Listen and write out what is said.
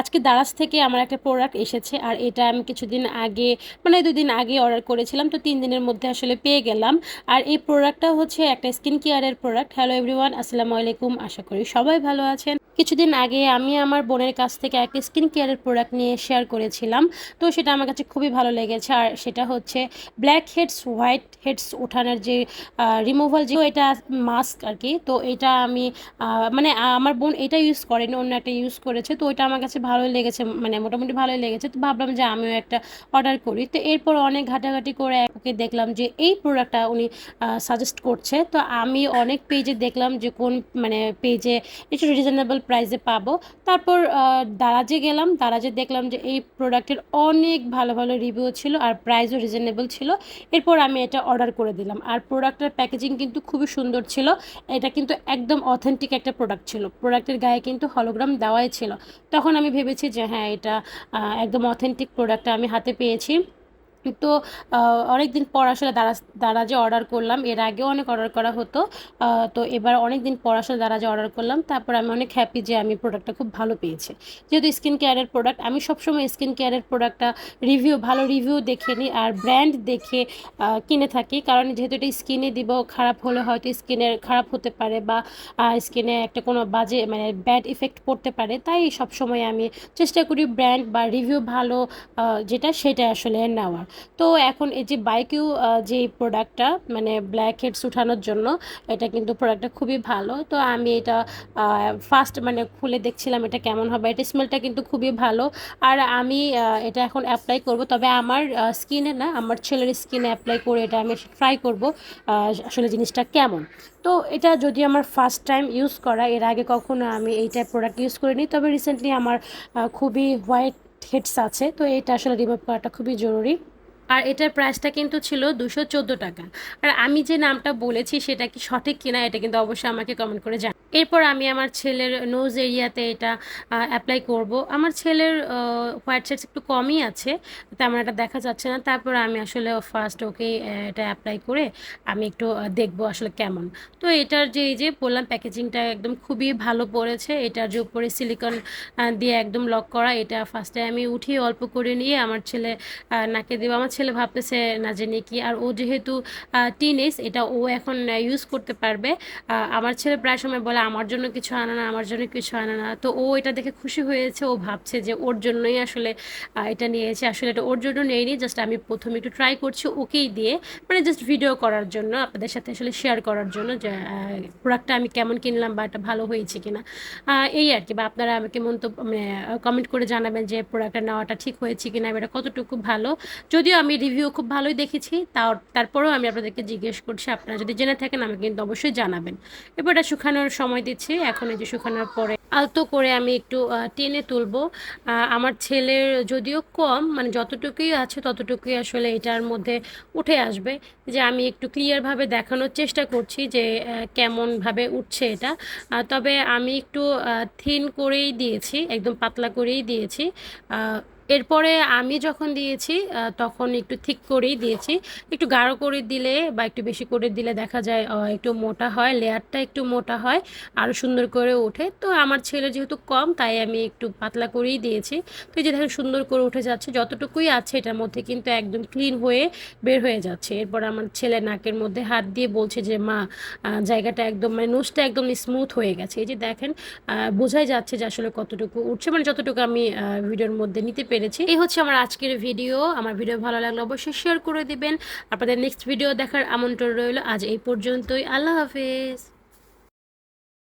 আজকে দারাজ থেকে আমার একটা প্রোডাক্ট এসেছে আর এটা আমি কিছুদিন আগে মানে দুদিন আগে অর্ডার করেছিলাম, তো তিন দিনের মধ্যে আসলে পেয়ে গেলাম। আর এই প্রোডাক্টটা হচ্ছে একটা স্কিন কেয়ারের প্রোডাক্ট হ্যালো এভরিওয়ান আসসালামু আলাইকুম। আশা করি সবাই ভালো আছেন। কিছুদিন আগে আমি আমার বোনের কাছ থেকে একটা স্কিন কেয়ারের প্রোডাক্ট নিয়ে শেয়ার করেছিলাম। তো সেটা আমার কাছে খুবই ভালো লেগেছে। আর সেটা হচ্ছে ব্ল্যাক হেডস হোয়াইট হেডস ওঠানোর যে রিমুভাল যে এটা মাস্ক আর কি তো এটা আমি মানে আমার বোন এটা ইউজ করেনি, অন্য একটা ইউজ করেছে। তো ওইটা আমার কাছে ভালোই লেগেছে মানে মোটামুটি ভালোই লেগেছে। তো ভাবলাম যে আমিও একটা অর্ডার করি। তো এরপর অনেক ঘাটাঘাটি করে ওকে দেখলাম যে এই প্রোডাক্টটা উনি সাজেস্ট করছে। তো আমি অনেক পেজে দেখলাম যে কোন মানে পেজে একটু রিজনেবল প্রাইসে পাবো। তারপর দারাজে গেলাম। দারাজে দেখলাম যে এই প্রোডাক্টের অনেক ভালো ভালো রিভিউ ছিল আর প্রাইসও রিজনেবল ছিল। এরপর আমি এটা অর্ডার করে দিলাম। আর প্রোডাক্টের প্যাকেজিং কিন্তু খুবই সুন্দর ছিল। এটা কিন্তু একদম অথেন্টিক একটা প্রোডাক্ট ছিল। প্রোডাক্টের গায়ে কিন্তু হলোগ্রাম দেওয়াই ছিল। তখন আমি ভেবেছি যে হ্যাঁ এটা একদম অথেন্টিক প্রোডাক্টটা আমি হাতে পেয়েছি। তো অনেক দিন পর আসলে দারাজ দারাজে অর্ডার করলাম, এর আগেও অনেক অর্ডার করা হতো। তো এবার অনেক দিন পর আসলে দারাজে অর্ডার করলাম, তারপর আমি অনেক হ্যাপি যে আমি প্রোডাক্টটা খুব ভালো পেয়েছি। যেহেতু স্কিন কেয়ারের প্রোডাক্ট আমি সবসময় স্কিন কেয়ারের প্রোডাক্টটা রিভিউ ভালো রিভিউ দেখে নিই আর ব্র্যান্ড দেখে কিনে থাকি। কারণ যেহেতু এটা স্কিনে দিব, খারাপ হলে হয়তো স্কিনের খারাপ হতে পারে বা স্কিনে একটা কোনো বাজে মানে ব্যাড ইফেক্ট পড়তে পারে। তাই সবসময় আমি চেষ্টা করি ব্র্যান্ড বা রিভিউ ভালো যেটা, সেটা আসলে নেওয়ার। তো এখন এই যে বাইকিউ যে প্রোডাক্টটা মানে ব্ল্যাক হেডস উঠানোর জন্য, এটা কিন্তু প্রোডাক্টটা খুবই ভালো। তো আমি এটা ফার্স্ট মানে খুলে দেখছিলাম এটা কেমন হবে। এটা স্মেলটা কিন্তু খুবই ভালো। আর আমি এটা এখন অ্যাপ্লাই করব। তবে আমার স্কিনে না, আমার ছেলের স্কিনে অ্যাপ্লাই করে এটা আমি ট্রাই করব আসলে জিনিসটা কেমন। তো এটা যদি আমার ফার্স্ট টাইম ইউজ করা, এর আগে কখনো আমি এই টাইপ প্রোডাক্ট ইউজ করিনি, তবে রিসেন্টলি আমার খুবই হোয়াইট হেডস আছে। তো এটা আসলে রিমুভ করাটা খুবই জরুরি। আর এটার প্রাইসটা কিন্তু ছিল দুশো টাকা। আর আমি যে নামটা বলেছি সেটা কি সঠিক কিনা এটা কিন্তু অবশ্যই আমাকে কমেন্ট করে জান এরপর আমি আমার ছেলের নোজ এরিয়াতে এটা অ্যাপ্লাই করব। আমার ছেলের হোয়াইট শেডস একটু কমই আছে, তেমন একটা দেখা যাচ্ছে না। তারপর আমি আসলে ফার্স্ট ওকে এটা অ্যাপ্লাই করে আমি একটু দেখব আসলে কেমন। তো এটার যে, এই যে বললাম প্যাকেজিংটা একদম খুবই ভালো পড়েছে। এটার যে উপরে সিলিকন দিয়ে একদম লক করা, এটা ফার্স্টে আমি উঠিয়ে অল্প করে নিয়ে আমার ছেলে নাকে দেবো। আমার ছেলে ভাবতেছে না জেনে কি আর ও যেহেতু টিনেজ এটা ও এখন ইউজ করতে পারবে। আমার ছেলে প্রায় সময় বলে, আমার জন্য কিছু আনা না, আমার জন্য কিছু আনা না। তো ও এটা দেখে খুশি হয়েছে, ও ভাবছে যে ওর জন্যই আসলে এটা নিয়েছে। আসলে এটা ওর জন্য নেইনি জাস্ট আমি প্রথমে একটু ট্রাই করছি ওকেই দিয়ে মানে জাস্ট ভিডিও করার জন্য, আপনাদের সাথে আসলে শেয়ার করার জন্য যে প্রোডাক্টটা আমি কেমন কিনলাম বা এটা ভালো হয়েছে কিনা। এই আর কি, বা আপনারা আমাকে মন্তব্য মানে কমেন্ট করে জানাবেন যে প্রোডাক্টটা নেওয়াটা ঠিক হয়েছে কিনা এটা কতটুকু ভালো। যদিও আমি রিভিউ খুব ভালোই দেখেছি। তাও, তারপরেও আমি আপনাদেরকে জিজ্ঞেস করছি, আপনারা যদি জেনে থাকেন, আমাকে কিন্তু অবশ্যই জানাবেন। এবার এটা শুকানোর সময় দিচ্ছি। এখন এই যে শুকানোর পরে আলতো করে আমি একটু টেনে তুলবো। আমার ছেলের যদিও কম মানে যতটুকুই আছে ততটুকুই আসলে এটার মধ্যে উঠে আসবে। যে আমি একটু ক্লিয়ারভাবে দেখানোর চেষ্টা করছি যে কেমনভাবে উঠছে এটা। তবে আমি একটু থিন করেই দিয়েছি, একদম পাতলা করেই দিয়েছি। এরপরে আমি যখন দিয়েছি তখন একটু ঠিক করেই দিয়েছি। একটু গাঢ় করে দিলে বা একটু বেশি করে দিলে দেখা যায় একটু মোটা হয়, লেয়ারটা একটু মোটা হয় আরও সুন্দর করে ওঠে। তো আমার ছেলে যেহেতু কম, তাই আমি একটু পাতলা করেই দিয়েছি। তো এই যে দেখেন সুন্দর করে উঠে যাচ্ছে, যতটুকুই আছে এটার মধ্যে কিন্তু একদম ক্লিন হয়ে বের হয়ে যাচ্ছে। এরপর আমার ছেলে নাকের মধ্যে হাত দিয়ে বলছে যে, মা জায়গাটা একদম মানে নোজটা একদম স্মুথ হয়ে গেছে। এই যে দেখেন বোঝাই যাচ্ছে যে আসলে কতটুকু উঠছে মানে যতটুকু আমি ভিডিওর মধ্যে নিতে পেরেছি। এই হচ্ছে আমার আজকের ভিডিও। আমার ভিডিও ভালো লাগলে অবশ্যই শেয়ার করে দিবেন। আপনাদের নেক্সট ভিডিও দেখার আমন্ত্রণ রইল আজ এই পর্যন্তই। আল্লাহ হাফেজ।